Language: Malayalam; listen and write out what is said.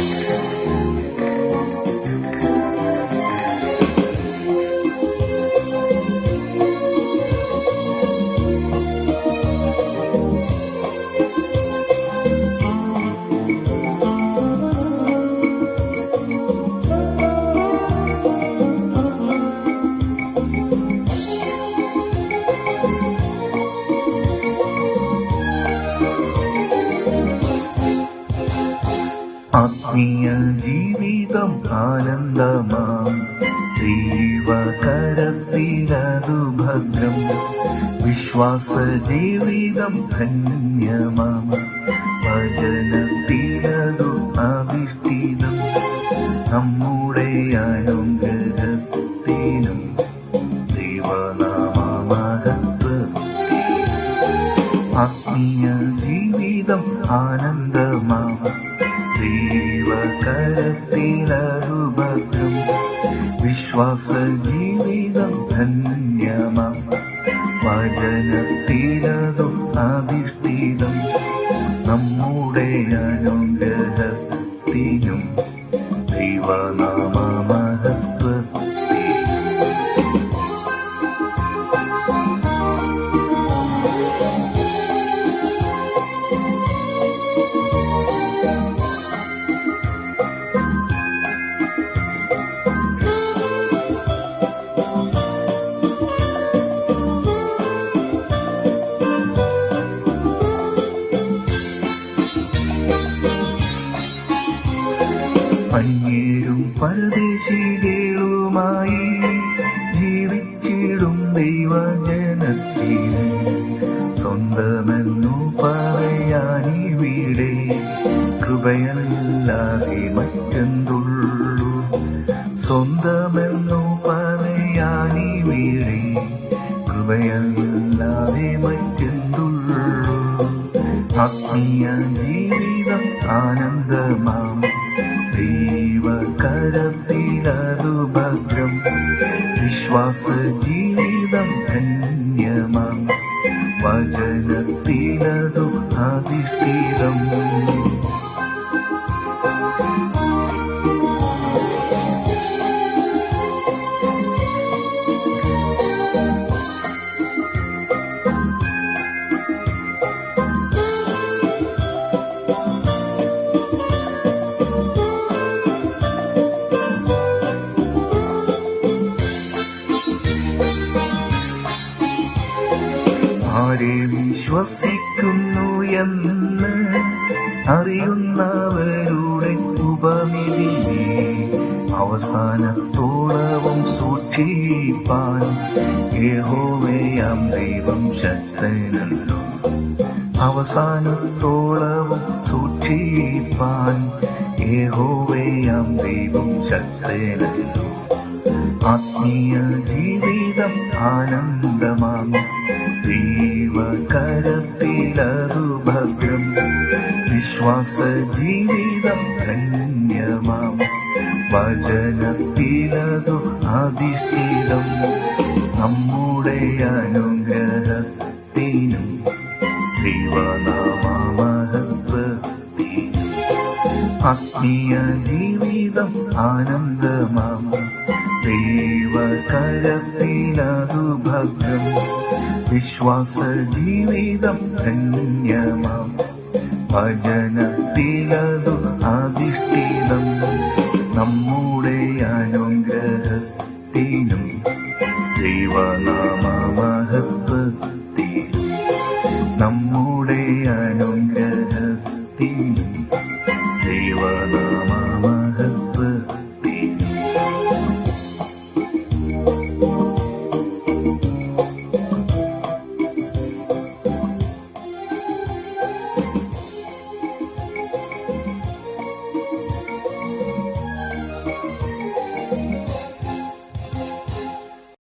Música ആത്മീയ ജീവിതം ആനന്ദമാം ദൈവകരത്തിലതു ഭദ്രം. വിശ്വാസ ജീവിതം ധന്യമാം. ഭജനത്തിലതു അധിഷ്ഠിതം. നമ്മുടെ അനുഗ്രഹത്തിനും ദൈവനാമഹത്വത്തിനും ആത്മീയ ജീവിതം ആനന്ദമാം ദൈവകരത്തിലരുഭദ്രം വിശ്വാസ ജീവിതം ധന്യമാം വചനത്തിലതും അധിഷ്ഠിതം നമ്മുടെ അനുഗ്രഹത്തിനും ദൈവനാമഹത്വത്തിനും അന്യരും പരദേശികളുമായി ജീവിച്ചിടും ദൈവജനത്തിന്. സ്വന്തമെന്നു പറയാനിവിടെ കൃപയല്ലാതെ മറ്റെന്തുള്ളൂ? സ്വന്തമെന്നു പറയാനിവിടെ കൃപയല്ലാതെ മറ്റെന്തുള്ളൂ? ആത്മീയ ജീവിതം ആനന്ദമാം വിശ്വാസ ജീവിതം ധന്യമാം. വചനത്തിലതു ആരെ വിശ്വസിക്കുന്നു എന്ന് അറിയുന്നവരുടെ ഉപനിധിയെ അവസാനത്തോളവും സൂക്ഷിപ്പാൻ യഹോവയാം ദൈവം ശക്തനല്ലോ. അവസാനത്തോളവും സൂക്ഷിപ്പാൻ യഹോവയാം ദൈവം ശക്തനല്ലോ. ആത്മീയ ജീവിതം ആനന്ദമാം ദൈവകരത്തിലതു ഭദ്രം വിശ്വാസ ജീവിതം ധന്യമാം. വചനത്തിലതു അധിഷ്ഠിതം നമ്മുടെ അനുഗ്രഹത്തിനും ദൈവനാമഹത്വത്തിനും ആത്മീയ ജീവിതം ആനന്ദമാം. ദൈവകരത്തിലതു ഭദ്രം വിശ്വാസ ജീവിതം ധന്യമാം ഭജനത്തിലതു അധിഷ്ഠിതം നമ്മുടെ അനുഗ്രഹത്തിനും ദൈവനാമ മഹത്വത്തിനും നമ്മുടെ